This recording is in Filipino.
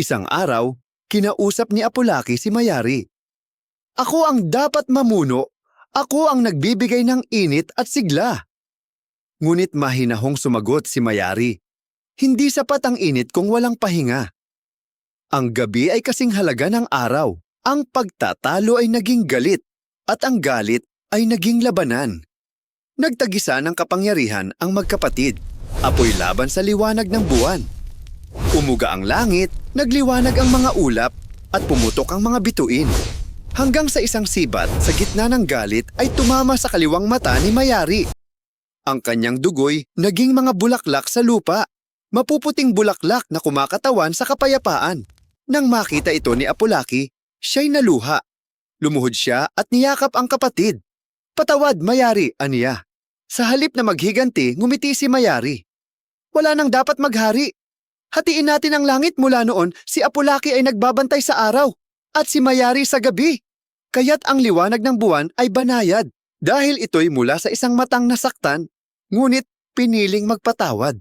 Isang araw, kinausap ni Apolaki si Mayari. Ako ang dapat mamuno. Ako ang nagbibigay ng init at sigla. Ngunit mahinahong sumagot si Mayari. Hindi sapat ang init kung walang pahinga. Ang gabi ay kasing halaga ng araw. Ang pagtatalo ay naging galit at ang galit ay naging labanan. Nagtagisa ng kapangyarihan ang magkapatid. Apoy laban sa liwanag ng buwan. Umuga ang langit, nagliwanag ang mga ulap, at pumutok ang mga bituin. Hanggang sa isang sibat sa gitna ng galit ay tumama sa kaliwang mata ni Mayari. Ang kanyang dugoy naging mga bulaklak sa lupa. Mapuputing bulaklak na kumakatawan sa kapayapaan. Nang makita ito ni Apolaki, siya'y naluha. Lumuhod siya at niyakap ang kapatid. Patawad, Mayari, aniya. Sa halip na maghiganti, ngumiti si Mayari. Wala nang dapat maghari. Hatiin natin ang langit mula noon, si Apolaki ay nagbabantay sa araw, at si Mayari sa gabi. Kaya't ang liwanag ng buwan ay banayad, dahil ito'y mula sa isang matang nasaktan, ngunit piniling magpatawad.